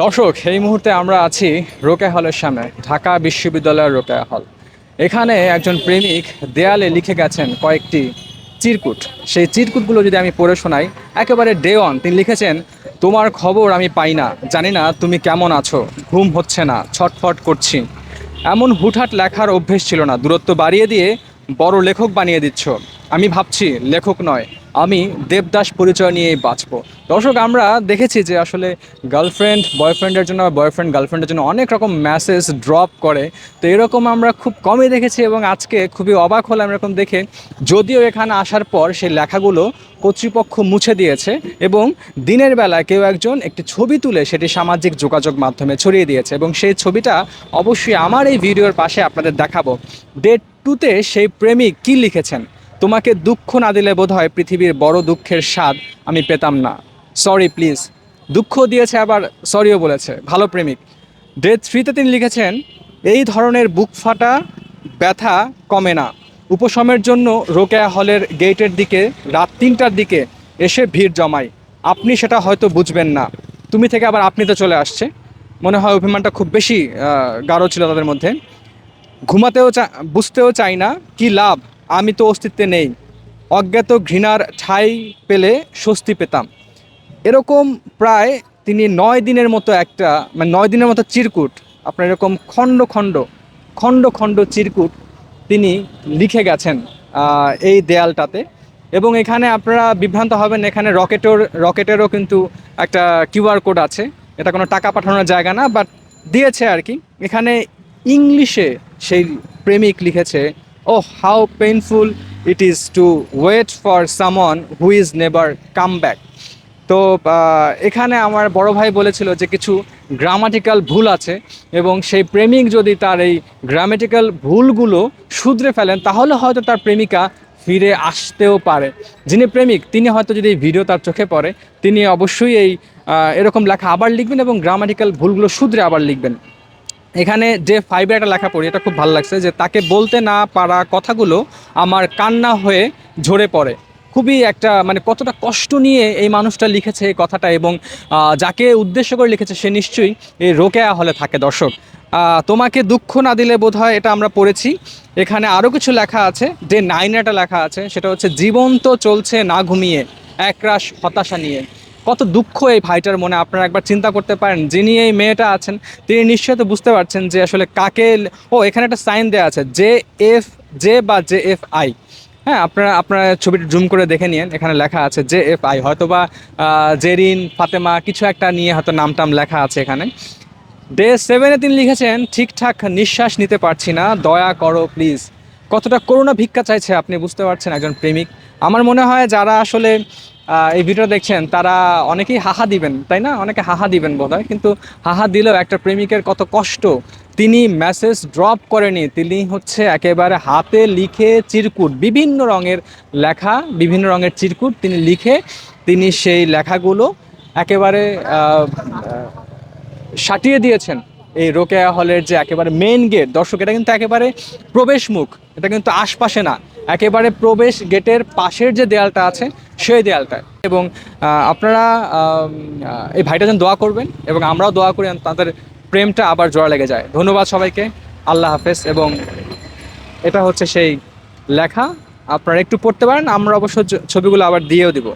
দর্শক, এই মুহূর্তে আমরা আছি রোকেয়া হলের সামনে, ঢাকা বিশ্ববিদ্যালয়ের রোকেয়া হল। এখানে একজন প্রেমিক দেয়ালে লিখে গেছেন কয়েকটি চিরকুট। সেই চিরকুটগুলো যদি আমি পড়ে শোনাই, একেবারে ডে অন তিনি লিখেছেন, তোমার খবর আমি পাই না, জানি না তুমি কেমন আছো, ঘুম হচ্ছে না, ছটফট করছি। এমন হুটহাট লেখার অভ্যেস ছিল না, দূরত্ব বাড়িয়ে দিয়ে বড় লেখক বানিয়ে দিচ্ছ। আমি ভাবছি, লেখক নয় আমি দেবদাস পরিচয় নিয়েই বাঁচবো। দর্শক, আমরা দেখেছি যে আসলে গার্লফ্রেন্ড বয়ফ্রেন্ডের জন্য বয়ফ্রেন্ড গার্লফ্রেন্ডের জন্য অনেক রকম মেসেজ ড্রপ করে। তো এরকম আমরা খুব কমই দেখেছি এবং আজকে খুবই অবাক হলাম এরকম দেখে। যদিও এখানে আসার পর সেই লেখাগুলো কর্তৃপক্ষ মুছে দিয়েছে এবং দিনের বেলায় কেউ একজন একটি ছবি তুলে সেটি সামাজিক যোগাযোগ মাধ্যমে ছড়িয়ে দিয়েছে এবং সেই ছবিটা অবশ্যই আমার এই ভিডিওর পাশে আপনাদের দেখাবো। ডেট টুতে সেই প্রেমিক কি লিখেছেন? তোমাকে দুঃখ না দিলে বোধহয় পৃথিবীর বড় দুঃখের স্বাদ আমি পেতাম না। সরি প্লিজ দুঃখ দিয়েছে আবার সরিও বলেছে। ভালো প্রেমিক। ডে থ্রিতে তিনি লিখেছেন, এই ধরনের বুক ফাটা ব্যথা কমে না। উপশমের জন্য রোকেয়া হলের গেটের দিকে, রাত তিনটার দিকে এসে ভিড় জমায়। আপনি সেটা হয়তো বুঝবেন না। তুমি থেকে আবার আপনিতে চলে আসছে। মনে হয় অভিমানটা খুব বেশি গাঢ় ছিল তাদের মধ্যে। ঘুমাতেও চা, বুঝতেও চাই না কি লাভ। আমি তো অস্তিত্বে নেই। অজ্ঞাত ঘৃণার ঠাঁই পেলে স্বস্তি পেতাম। এরকম প্রায় তিনি নয় দিনের মতো একটা মানে নয় দিনের মতো চিরকুট, আপনার এরকম খণ্ড খণ্ড খণ্ড খণ্ড চিরকুট তিনি লিখে গেছেন এই দেয়ালটাতে। এবং এখানে আপনারা বিভ্রান্ত হবেন, এখানে রকেটের, রকেটেরও কিন্তু একটা কিউআর কোড আছে। এটা কোনো টাকা পাঠানোর জায়গা না বাট দিয়েছে আর কি। এখানে ইংলিশে সেই প্রেমিক লিখেছে ও how painful it is to wait for someone who is never come back তো এখানে আমার বড় ভাই বলেছিল যে কিছু গ্রামাটিক্যাল ভুল আছে এবং সেই প্রেমিক যদি তার এই গ্রামাটিক্যাল ভুলগুলো শুধরে ফেলেন, তাহলে হয়তো তার প্রেমিকা ফিরে আসতেও পারে। যিনি প্রেমিক, তিনি হয়তো যদি এই ভিডিও তার চোখে পড়ে, তিনি অবশ্যই এই এরকম লেখা আবার লিখবেন এবং গ্রামাটিক্যাল ভুলগুলো শুধরে আবার লিখবেন। এখানে যে ফাইভে একটা লেখা পড়ি, এটা খুব ভালো লাগছে যে তাকে বলতে না পারা কথাগুলো আমার কান্না হয়ে ঝরে পড়ে। খুবই একটা মানে কতটা কষ্ট নিয়ে এই মানুষটা লিখেছে এই কথাটা এবং যাকে উদ্দেশ্য করে লিখেছে সে নিশ্চয়ই এই রোকেয়া হলে থাকে দর্শক। তোমাকে দুঃখ না দিলে বোধ হয় এটা আমরা পড়েছি। এখানে আরও কিছু লেখা আছে, যে নাইন একটা লেখা আছে, সেটা হচ্ছে, জীবন তো চলছে না ঘুমিয়ে, একরাশ হতাশা নিয়ে। কত দুঃখ এই ভাইটার মনে, আপনারা একবার চিন্তা করতে পারেন, যিনি এই মেয়েটা আছেন, তিনি নিশ্চয়ই তো বুঝতে পারছেন যে আসলে কাকে ও, এখানে একটা সাইন দেওয়া আছে, জে এফ, জে বা জে এফ আই। হ্যাঁ আপনারা আপনারা ছবিটা জুম করে দেখে নিন এখানে লেখা আছে জে এফ আই হয়তো বা জেরিন, ফাতেমা, কিছু একটা নিয়ে হয়তো নাম টাম লেখা আছে এখানে। ডে সেভেনে তিনি লিখেছেন, ঠিকঠাক নিঃশ্বাস নিতে পারছি না, দয়া করো প্লিজ। কতটা করুণা ভিক্ষা চাইছে, আপনি বুঝতে পারছেন একজন প্রেমিক। আমার মনে হয় যারা আসলে এই ভিডিও দেখছেন, তারা অনেকেই হাহা দিবেন, তাই না? অনেকে হাহা দিবেন বোধ কিন্তু হাহা দিলেও একটা প্রেমিকের কত কষ্ট। তিনি মেসেজ ড্রপ করেনি, তিনি হচ্ছে একেবারে হাতে লিখে চিরকুট, বিভিন্ন রঙের লেখা, বিভিন্ন রঙের চিরকুট তিনি লিখে তিনি সেই লেখাগুলো একেবারে সাটিয়ে দিয়েছেন। এই রোকেয়া হলের যে একেবারে মেন গেট দর্শক, এটা কিন্তু একেবারে প্রবেশ মুখ এটা কিন্তু আশপাশে না। একেবারে প্রবেশ গেটের পাশের যে দেয়ালটা আছে, সেই দেয়ালটায়। এবং আপনারা এই ভাইটা যেন দোয়া করবেন এবং আমরাও দোয়া করি তাদের প্রেমটা আবার জোড়া লেগে যায়। ধন্যবাদ সবাইকে। আল্লাহ হাফেজ। এবং এটা হচ্ছে সেই লেখা। আপনারা একটু পড়তে পারেন, আমরা অবশ্য ছবিগুলো আবার দিয়েও দিব।